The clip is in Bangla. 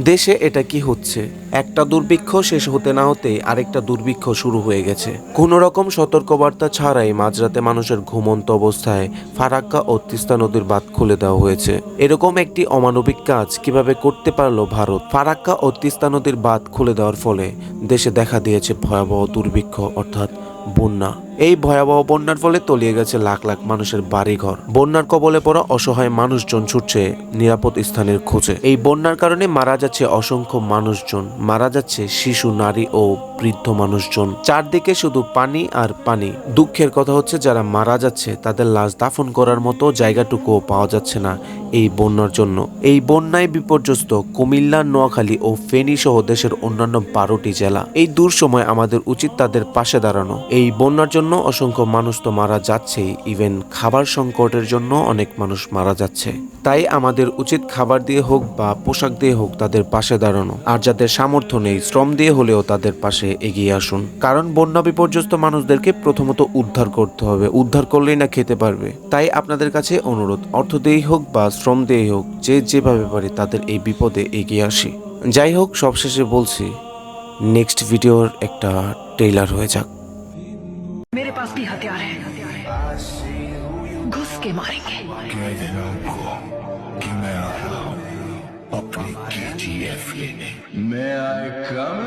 দেশে এটা কি হচ্ছে? একটা দুর্ভিক্ষ শেষ হতে না হতেই আরেকটা দুর্ভিক্ষ শুরু হয়ে গেছে। কোনো রকম সতর্কবার্তা ছাড়াই মাঝরাতে মানুষের ঘুমন্ত অবস্থায় ফারাক্কা ও তিস্তা নদীর বাঁধ খুলে দেওয়া হয়েছে। এরকম একটি অমানবিক কাজ কীভাবে করতে পারল ভারত? ফারাক্কা ও তিস্তা নদীর বাঁধ খুলে দেওয়ার ফলে দেশে দেখা দিয়েছে ভয়াবহ দুর্ভিক্ষ, অর্থাৎ বন্যা। এই ভয়াবহ বন্যার ফলে তলিয়ে গেছে লাখ লাখ মানুষের বাড়িঘর। বন্যার কবলে পড়া অসহায় মানুষজন ছুটছে নিরাপদ স্থানের খোঁজে। এই বন্যার কারণে মারা যাচ্ছে অসংখ্য মানুষজন। মারা যাচ্ছে শিশু, নারী ও বৃদ্ধ মানুষজন। চারদিকে শুধু পানি আর পানি। দুঃখের কথা হচ্ছে যারা মারা যাচ্ছে, তাদের লাশ দাফন করার মতো জায়গাটুকুও পাওয়া যাচ্ছে না এই বন্যার জন্য। এই বন্যায় বিপর্যস্ত কুমিল্লা, নোয়াখালী ও ফেনী সহ দেশের অন্যান্য বারোটি জেলা। এই দূর সময় আমাদের উচিত তাদের পাশে দাঁড়ানো। এই বন্যার জন্য অসংখ্য মানুষ তো মারা যাচ্ছেই ইভেন খাবার সংকটের জন্য অনেক মানুষ মারা যাচ্ছে। তাই আমাদের উচিত খাবার দিয়ে হোক বা পোশাক দিয়ে হোক তাদের পাশে দাঁড়ানো, আর যাদের সামর্থ্য নেই, শ্রম দিয়ে হলেও তাদের পাশে এগিয়ে আসুন। কারণ বন্যা বিপর্যস্ত মানুষদেরকে প্রথমত উদ্ধার করতে হবে, উদ্ধার করলেই না খেতে পারবে। তাই আপনাদের কাছে অনুরোধ, অর্থ দিয়েই হোক বা শ্রম দিয়েই হোক, যে যেভাবে পারে তাদের এই বিপদে এগিয়ে আসি। যাই হোক, সবশেষে বলছি, নেক্সট ভিডিওর একটা ট্রেলার হয়ে যাক। पास भी हथियार है। घुस के मारेंगे। कि मैं आ रहा हूँ अपनी केजीएफ लेने मैं आए कम